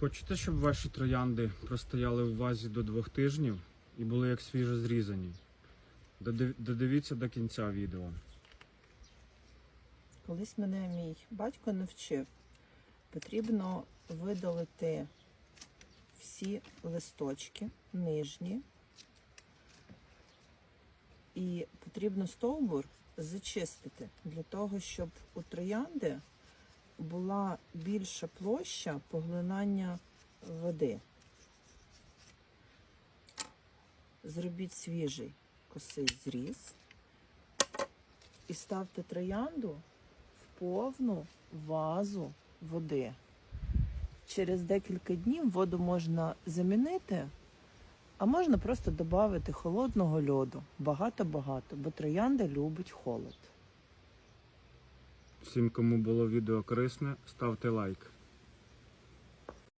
Хочете, щоб ваші троянди простояли в вазі до двох тижнів і були як свіжо зрізані? Додивіться до кінця відео. Колись мене мій батько навчив. Потрібно видалити всі листочки нижні. І потрібно стовбур зачистити для того, щоб у троянди була більша площа поглинання води. Зробіть свіжий косий зріз і ставте троянду в повну вазу води. Через декілька днів воду можна замінити, а можна просто додати холодного льоду. Багато-багато, бо троянда любить холод. Всім, кому було відео корисне, ставте лайк.